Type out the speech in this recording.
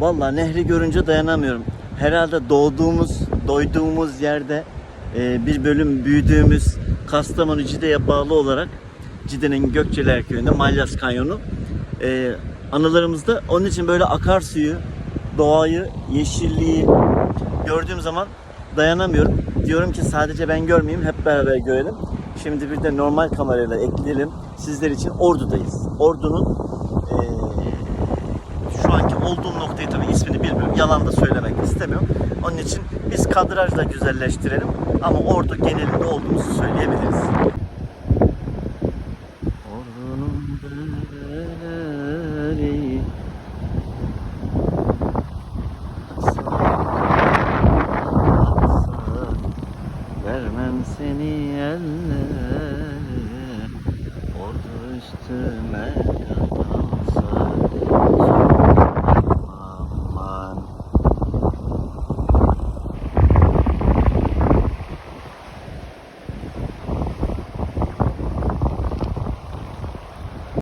Vallahi nehri görünce dayanamıyorum. Herhalde doğduğumuz, doyduğumuz yerde e, bir bölüm büyüdüğümüz Kastamonu Cide'ye bağlı olarak Cide'nin Gökçeler Köyü'nde Malyas Kanyonu e, anılarımızda onun için böyle akarsuyu, doğayı, yeşilliği gördüğüm zaman dayanamıyorum. Diyorum ki sadece ben görmeyeyim, hep beraber görelim. Şimdi bir de normal kamerayla ekleyelim. Sizler için Ordu'dayız. Ordu'nun olduğum noktayı tabii ismini bilmiyorum. Yalan da söylemek istemiyorum. Onun için biz kadrajla güzelleştirelim ama ordu genelinde olduğumuzu söyleyebiliriz. Seni ellere Ordu üstüme